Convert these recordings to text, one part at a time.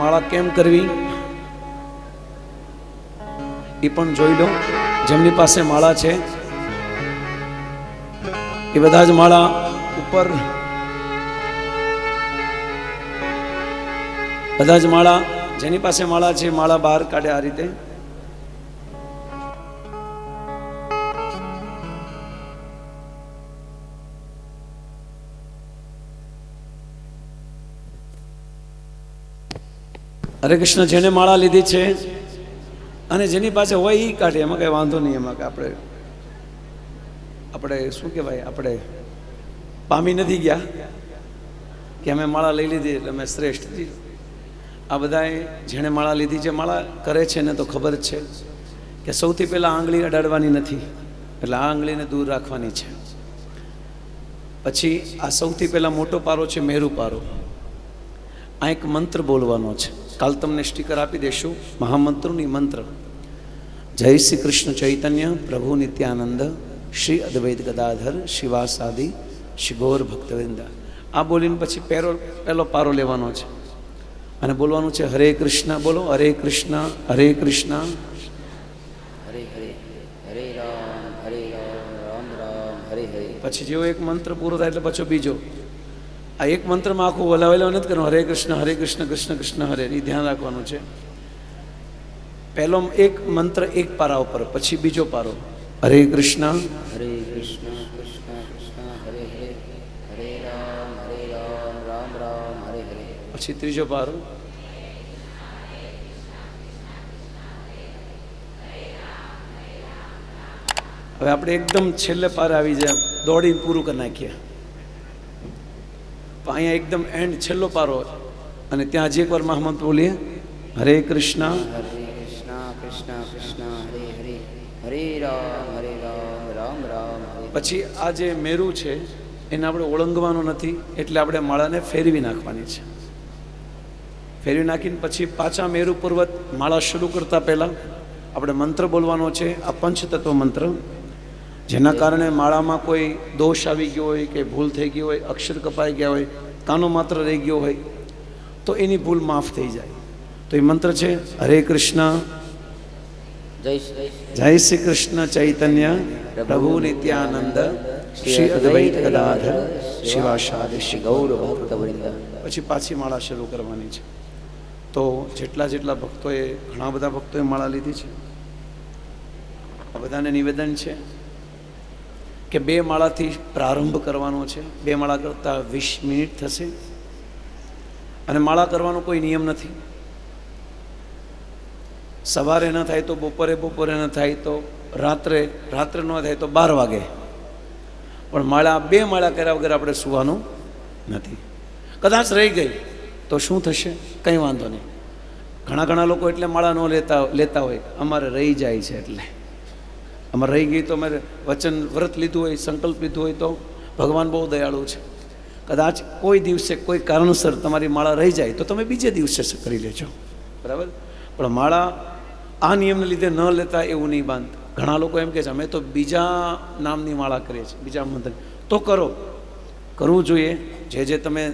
માળા કેમ કરવી? એ પણ જોઈ લો. જેમની પાસે માળા છે, એ બધા જ માળા ઉપર બધા જ માળા, જેની પાસે માળા છે, માળા બહાર કાઢે આ રીતે. હરે કૃષ્ણ જેને માળા લીધી છે અને જેની પાસે હોય એ કાઢે. એમાં કંઈ વાંધો નહીં, એમાં કે આપણે આપણે શું કહેવાય? આપણે પામી નથી ગયા કે અમે માળા લઈ લીધી એટલે અમે શ્રેષ્ઠ થઈ આ બધાએ જેણે માળા લીધી છે, માળા કરે છે ને તો ખબર જ છે કે સૌથી પહેલાં આંગળી અડાડવાની નથી, એટલે આ આંગળીને દૂર રાખવાની છે. પછી આ સૌથી પહેલાં મોટો પારો છે, મેરુ પારો. આ એક મંત્ર બોલવાનો છે. કાલ તમને સ્ટીકર આપી દેશું. મહામંત્રોની મંત્ર. જય શ્રી કૃષ્ણ ચૈતન્ય પ્રભુ નિત્યાનંદ શ્રી અદ્વૈત ગદાધર શિવાસાદિ શ્રી ગૌર ભક્તવૃંદા. આ બોલીને પછી પહેલો પહેલો પારો લેવાનો છે. અને બોલવાનું છે હરે કૃષ્ણ બોલો હરે કૃષ્ણ હરે કૃષ્ણ હરે હરે હરે રામ હરે રામ રામ રામ હરે હરે. પછી જેવો એક મંત્ર પૂરો થાય એટલે પછી બીજો. આ એક મંત્રમાં આખું વલાવેલો નથી કરવાનું. હરે કૃષ્ણ હરે કૃષ્ણ કૃષ્ણ કૃષ્ણ હરે. એ ધ્યાન રાખવાનું છે. પહેલો એક મંત્ર એક પારા ઉપર પછી બીજો પારો. હરે કૃષ્ણ. હરે કૃષ્ણ કૃષ્ણ કૃષ્ણ હરે હરે. હરે રામ હરે રામ રામ રામ હરે હરે. પછી ત્રીજો પારો. હવે આપણે એકદમ છેલ્લે પારે આવી જાય. દોડીને પૂરું કરી નાખીએ. અહીંયા એકદમ એન્ડ છેલ્લો પારો અને ત્યાં હજી એકવાર મહામંત્ર બોલીએ હરે કૃષ્ણ. હરે કૃષ્ણ કૃષ્ણ કૃષ્ણ હરે હરે હરે રામ હરે રામ રામ રામ. પછી આ જે મેરુ છે એને આપણે ઓળંગવાનું નથી એટલે આપણે માળાને ફેરવી નાખવાની છે. ફેરવી નાખીને પછી પાછા મેરુ પર્વત માળા શરૂ કરતા પહેલાં આપણે મંત્ર બોલવાનો છે આ પંચતત્વ મંત્ર. જેના કારણે માળામાં કોઈ દોષ આવી ગયો હોય કે ભૂલ થઈ ગઈ હોય અક્ષર કપાઈ ગયા હોય કાનો માત્ર રહી ગયો હોય તો એની ભૂલ માફ થઈ જાય. તો એ મંત્ર છે હરે કૃષ્ણ. જય શ્રી કૃષ્ણ. ચૈતન્ય પ્રભુ નિત્યાનંદ શ્રી અદ્વૈત ગદાધર શિવાશાદ શ્રી ગૌર ગૌર ભક્તવૃંદ. પછી પાછી માળા શરૂ કરવાની છે. તો જેટલા જેટલા ભક્તોએ ઘણા બધા ભક્તોએ માળા લીધી છે. આ બધાને નિવેદન છે કે બે માળાથી પ્રારંભ કરવાનો છે. બે માળા કરતાં વીસ મિનિટ થશે. અને માળા કરવાનો કોઈ નિયમ નથી. સવારે ન થાય તો બપોરે બપોરે ન થાય તો રાત્રે રાત્રે ન થાય તો બાર વાગે. પણ માળા બે માળા કર્યા વગર આપણે સુવાનું નથી. કદાચ રહી ગઈ તો શું થશે? કંઈ વાંધો નહીં. ઘણા ઘણા લોકો એટલે માળા ન લેતા લેતા હોય. અમારે રહી જાય છે એટલે. અમારે રહી ગઈ તો અમારે વચન વ્રત લીધું હોય, સંકલ્પ લીધું હોય તો ભગવાન બહુ દયાળુ છે. કદાચ કોઈ દિવસે કોઈ કારણસર તમારી માળા રહી જાય તો તમે બીજે દિવસે કરી લેજો. બરાબર? પણ માળા આ નિયમને લીધે ન લેતા એવું નહીં બાંધ ઘણા લોકો એમ કહે છે, અમે તો બીજા નામની માળા કરીએ છીએ, બીજા મંત્ર. તો કરો. કરવું જોઈએ. જે જે તમે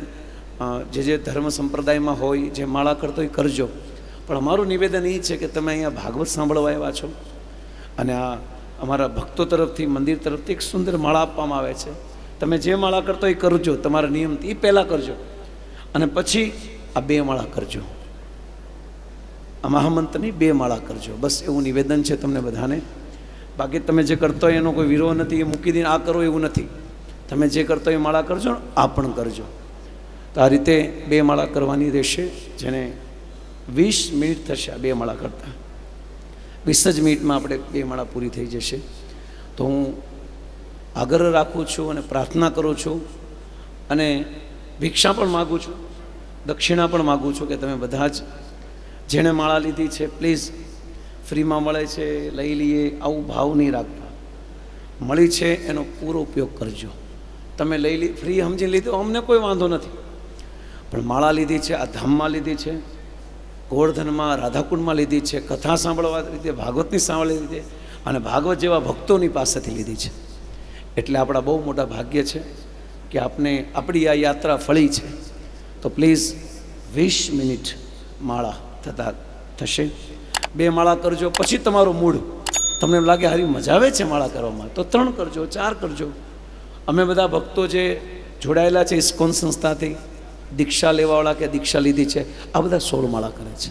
જે જે ધર્મ સંપ્રદાયમાં હોય, જે માળા કરતો હોય, કરજો. પણ અમારું નિવેદન એ છે કે તમે અહીંયા ભાગવત સાંભળવા આવ્યા છો. અને આ અમારા ભક્તો તરફથી, મંદિર તરફથી એક સુંદર માળા આપવામાં આવે છે. તમે જે માળા કરતો એ કરજો, તમારા નિયમથી એ પહેલાં કરજો. અને પછી આ બે માળા કરજો. આ મહામંત્રની બે માળા કરજો. બસ એવું નિવેદન છે તમને બધાને. બાકી તમે જે કરતો હોય એનો કોઈ વિરોધ નથી, એ મૂકી દઈને આ કરો એવું નથી. તમે જે કરતો એ માળા કરજો, આ પણ કરજો. તો આ રીતે બે માળા કરવાની રહેશે, જેને વીસ મિનિટ થશે આ બે માળા કરતાં. વીસ જ મિનિટમાં આપણે બે માળા પૂરી થઈ જશે. તો હું આગ્રહ રાખું છું અને પ્રાર્થના કરું છું અને ભિક્ષા પણ માગું છું, દક્ષિણા પણ માગું છું કે તમે બધા જ જેણે માળા લીધી છે, પ્લીઝ ફ્રીમાં મળે છે, લઈ લઈએ, આવું ભાવ નહીં રાખતા. મળી છે એનો પૂરો ઉપયોગ કરજો. તમે લઈ લી, ફ્રી સમજી લીધું, અમને કોઈ વાંધો નથી. પણ માળા લીધી છે, આ ધામમાં લીધી છે ગોવર્ધનમાં, રાધાકુંડમાં લીધી છે, કથા સાંભળવા લીધી ભાગવતની સાંભળી લીધી અને ભાગવત જેવા ભક્તોની પાસેથી લીધી છે. એટલે આપણા બહુ મોટા ભાગ્ય છે કે આપને આપણી આ યાત્રા ફળી છે. તો પ્લીઝ વીસ મિનિટ માળા થતા થશે. બે માળા કરજો, પછી તમારું મૂડ. તમને એમ લાગે હારી મજા આવે છે માળા કરવામાં. તો ત્રણ કરજો, ચાર કરજો. અમે બધા ભક્તો જે જોડાયેલા છે ઇસ્કોન સંસ્થાથી દીક્ષા લેવાવાળા કે દીક્ષા લીધી છે, આ બધા સોળ માળા કરે છે.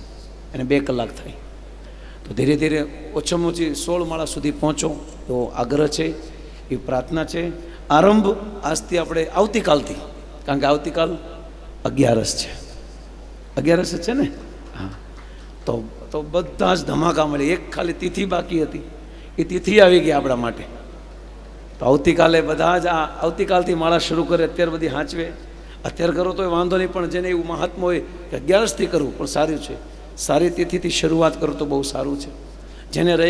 અને બે કલાક થાય. તો ધીરે ધીરે ઓછામાં ઓછી સોળ માળા સુધી પહોંચો, એવો આગ્રહ છે એ પ્રાર્થના છે. આરંભ આજથી આપણે આવતીકાલથી, કારણ કે આવતીકાલ અગિયારસ છે. અગિયારસ છે ને? હા. તો તો બધા જ ધમાકા મળી એક ખાલી તિથિ બાકી હતી. એ તિથિ આવી ગઈ આપણા માટે. તો આવતીકાલે બધા જ આ, આવતીકાલથી માળા શરૂ કરે, અત્યારે બધી હાંચવે. અત્યારે કરો તો વાંધો નહીં, પણ જેને એવું મહાત્મ હોય કે અગિયારસથી કરવું, પણ સારું છે. સારી તિથિથી શરૂઆત કરો તો બહુ સારું છે. જેને રહી